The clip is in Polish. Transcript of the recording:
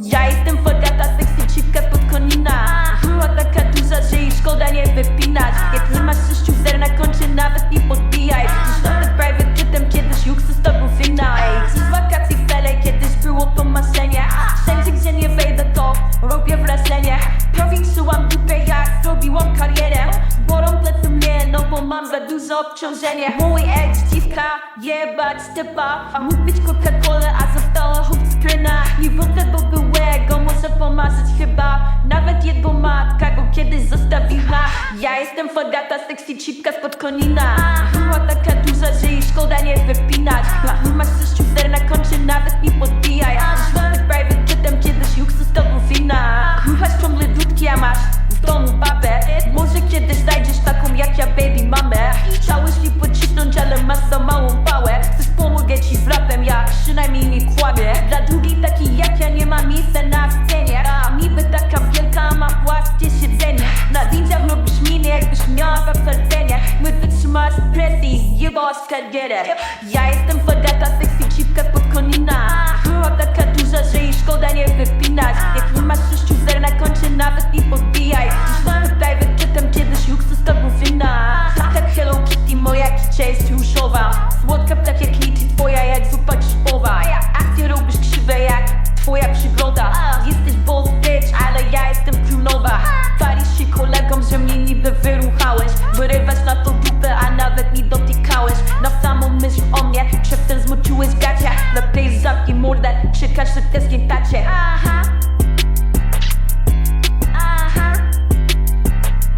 Ja jestem fagata, sexy cipka pod konina. Była taka duża, że jej szkoda nie wypinać. Jak nie masz sześciu zer na koncie, nawet nie podbijaj. Dziś nowy private jetem, kiedyś juksy z tobą wina Ej, dziś wakacji w LA, kiedyś było to marzenie. Wszędzie, gdzie nie wejdę, to robię wrażenie. Powiększyłam dupę, jak zrobiłam karierę. Borą plecy mnie, no bo mam za dużo obciążenie. Mój ex dziwka, jebać stepa Mógł być Coca-Cola, a została hop Nie wodę, bo byłego, Ja jestem fagata, sexy cipka spod konina Była taka duża, że jej szkoda nie wypinać. Masz sześciu zer na koncie, nawet nie podbijaj. Środek private jetem, kiedyś juksy z tobą wina. Kuchasz ciągle dudki, a masz w domu babę. Może kiedyś znajdziesz taką jak ja, baby mamę. Chciałeś mi pocisnąć, ale masz za małą pałę. Też pomogę ci z rapem, ja przynajmniej nie kłamię. Dla drugich takich jak ja nie ma miejsca My wytrzymasz presji, jebałaś karierę Ja jestem fagata, sexy pod konina Była taka duża, że jej szkoda nie wypinać. Jak nie masz sześciu zer na koncie, nawet nie podbijaj. Dziś mamy private jetem, kiedyś juksy z tobą wina Tak Hello Kitty, moja kicia jest różowa. Słodka tak jak liczy twoja, jak zupa grzybowa Akcje robisz krzywe jak twoja przygoda. Jesteś boss bitch, ale ja jestem królowa. Walisz się kolegom, że mnie niby wyruchałeś Bo Szeptem zmoczyłeś gacia. Na tej zamki morda, czekasz, że tęsknię tacie. Aha.